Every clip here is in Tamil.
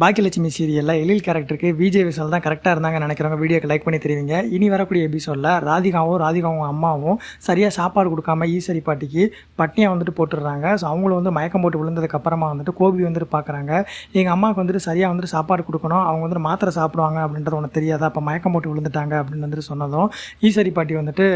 பாக்கியலட்சுமி சீரியலில் எழில் கேரக்டருக்கு விஜய் விசால் தான் கரெக்டாக இருந்தாங்க நினைக்கிறவங்க வீடியோக்கு லைக் பண்ணி தெரிவிங்க. இனி வரக்கூடிய எபிசோடில் ராதிகாவும் ராதிகாவும் அம்மாவும் சரியாக சாப்பாடு கொடுக்காம ஈஸ்வரி பாட்டிக்கு பட்னியாக வந்துட்டு போட்டுடுறாங்க. ஸோ அவங்களும் வந்து மயக்கம் போட்டு விழுந்ததுக்கப்புறமா வந்துட்டு கோபி வந்துட்டு பார்க்குறாங்க எங்கள் அம்மாவுக்கு வந்துட்டு சரியாக வந்துட்டு சாப்பாடு கொடுக்கணும். அவங்க வந்துட்டு மாத்திரை சாப்பிடுவாங்க அப்படின்றது உனக்கு தெரியாதா? அப்போ மயக்கம் போட்டு விழுந்துட்டாங்க அப்படின்னு வந்துட்டு சொன்னதும் ஈஸ்வரி பாட்டி வந்துட்டு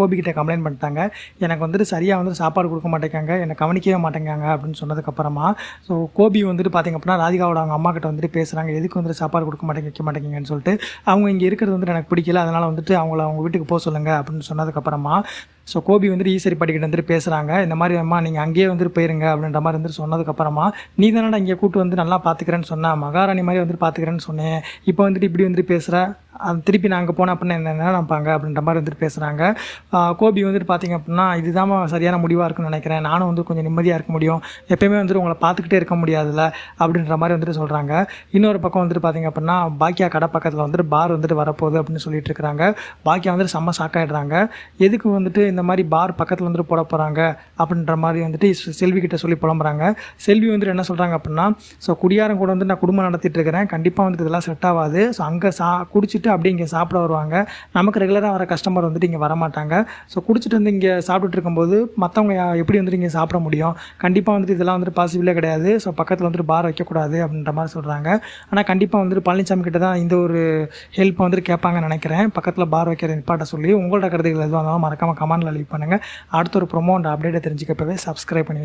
கோபிக்கிட்ட கம்ப்ளைண்ட் பண்ணிட்டாங்க. எனக்கு வந்துட்டு சரியாக வந்துட்டு சாப்பாடு கொடுக்க மாட்டேங்காங்க. என்னை கவனிக்கவே மாட்டேங்காங்க அப்படின்னு சொன்னதுக்கப்புறமா ஸோ கோபி வந்துட்டு பார்த்திங்க அப்படின்னா ராதிகாவோட அவங்க அம்மா கிட்ட வந்துட்டு பேசுகிறாங்க எதுக்கு வந்துட்டு சாப்பாடு கொடுக்க மாட்டேங்க வைக்க மாட்டேங்கன்னு சொல்லிட்டு அவங்க இங்கே இருக்கிறது வந்துட்டு எனக்கு பிடிக்கல. அதனால் வந்துட்டு அவங்கள அவங்க வீட்டுக்கு போக சொல்லுங்கள் அப்படின்னு சொன்னதுக்கப்புறமா ஸோ கோபி வந்துட்டு ஈஸ்வரி பாட்டிக்கிட்ட வந்துட்டு பேசுகிறாங்க இந்த மாதிரி அம்மா நீங்கள் அங்கேயே வந்துட்டு போயிருங்க அப்படின்ற மாதிரி வந்துட்டு சொன்னதுக்கப்புறமா நீ தானடா இங்கே கூட்டு வந்து நல்லா பார்த்துக்கிறேன்னு சொன்ன மகாராணி மாதிரி வந்துட்டு பார்த்துக்கிறேன்னு சொன்னேன். இப்போ வந்துட்டு இப்படி வந்துட்டு பேசுகிற திருப்பி நான் அங்கே போனேன் அப்படின்னா என்ன நினைப்பாங்க அப்படின்ற மாதிரி வந்துட்டு பேசுகிறாங்க கோபி வந்துட்டு பார்த்திங்க அப்படின்னா இதுதான் சரியான முடிவாக இருக்குன்னு நினைக்கிறேன். நானும் வந்து கொஞ்சம் நிம்மதியாக இருக்க முடியும். எப்பயுமே வந்துட்டு உங்களை பார்த்துக்கிட்டே இருக்க முடியாதுல்ல அப்படின்ற மாதிரி வந்துட்டு சொல்கிறாங்க இன்னொரு பக்கம் வந்துட்டு பார்த்தீங்க அப்படின்னா பாக்கியா கடை பக்கத்தில் வந்துட்டு பார் வந்துட்டு வரப்போகுது அப்படின்னு சொல்லிட்டு இருக்கிறாங்க பாக்கியா வந்துட்டு செம்ம ஷாக்காயிடுறாங்க எதுக்கு வந்துட்டு இந்த மாதிரி பார் பக்கத்தில் வந்துட்டு போட போகிறாங்க அப்படின்ற மாதிரி வந்துட்டு செல்வி கிட்ட சொல்லி புலம்புறாங்க. செல்வி வந்துட்டு என்ன சொல்கிறாங்க அப்படின்னா ஸோ குடியாரம் கூட வந்து நான் குடும்பம் நடத்திட்டு இருக்கிறேன். கண்டிப்பாக வந்துட்டு இதெல்லாம் செட் ஆகாது. ஸோ அங்கே சா குடிச்சிட்டு அப்படியே இங்கே சாப்பிட வருவாங்க. நமக்கு ரெகுலராக வர கஸ்டமர் வந்துட்டு இங்கே வரமாட்டாங்க. ஸோ குடிச்சிட்டு வந்து இங்கே சாப்பிட்டுட்டு இருக்கும்போது மற்றவங்க எப்படி வந்துட்டு இங்கே சாப்பிட முடியும்? கண்டிப்பாக வந்துட்டு இதெல்லாம் வந்துட்டு பாசிபிளே கிடையாது. ஸோ பக்கத்தில் வந்துட்டு பார் வைக்கக்கூடாது அப்படின்ற மாதிரி சொல்கிறாங்க ஆனால் கண்டிப்பாக வந்துட்டு பழனிசாமி கிட்ட தான் இந்த ஒரு ஹெல்ப் வந்துட்டு கேட்பாங்கன்னு நினைக்கிறேன். பக்கத்தில் பார் வைக்கிற நிப்பாட்ட சொல்லி உங்களோட கருத்துக்கள் எதுவாக இருந்தாலும் மறக்காமல் கமெண்ட்டில் லீவ் பண்ணுங்கள் அடுத்த ஒரு ப்ரொமோ அண்ட் அப்டேட்டை தெரிஞ்சுக்கப்பவே சப்ஸ்கிரைப் பண்ணி